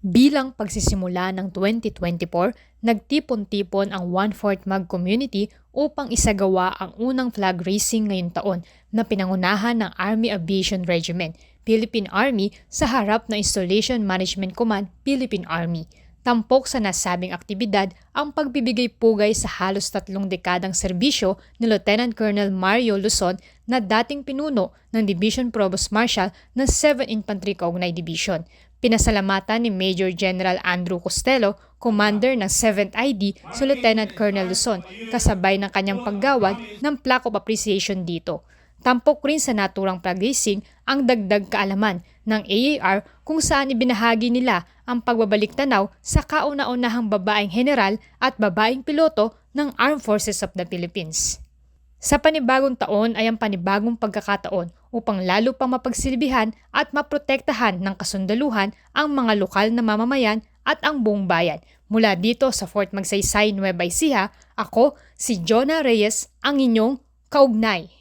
Bilang pagsisimula ng 2024, nagtipon-tipon ang One-Fourth Mag community upang isagawa ang unang flag raising ngayong taon na pinangunahan ng Army Aviation Regiment, Philippine Army sa harap ng Installation Management Command, Philippine Army. Tampok sa nasabing aktibidad ang pagbibigay pugay sa halos tatlong dekadang serbisyo ni Lieutenant Colonel Mario Luzon na dating pinuno ng Division Provost Marshal ng 7 Infantry Kaugnay Division. Pinasalamatan ni Major General Andrew Costello, commander ng 7th ID, si Lieutenant Colonel Luzon, kasabay ng kanyang paggawad ng plaque of appreciation dito. Tampok rin sa naturang pag-racing ang dagdag kaalaman ng AAR kung saan ibinahagi nila ang pagbabalik tanaw sa kauna-unahang babaeng general at babaeng piloto ng Armed Forces of the Philippines. Sa panibagong taon ay ang panibagong pagkakataon upang lalo pang mapagsilbihan at maprotektahan ng kasundaluhan ang mga lokal na mamamayan at ang buong bayan. Mula dito sa Fort Magsaysay, Nueva Ecija, ako si Jonah Reyes, ang inyong kaugnay.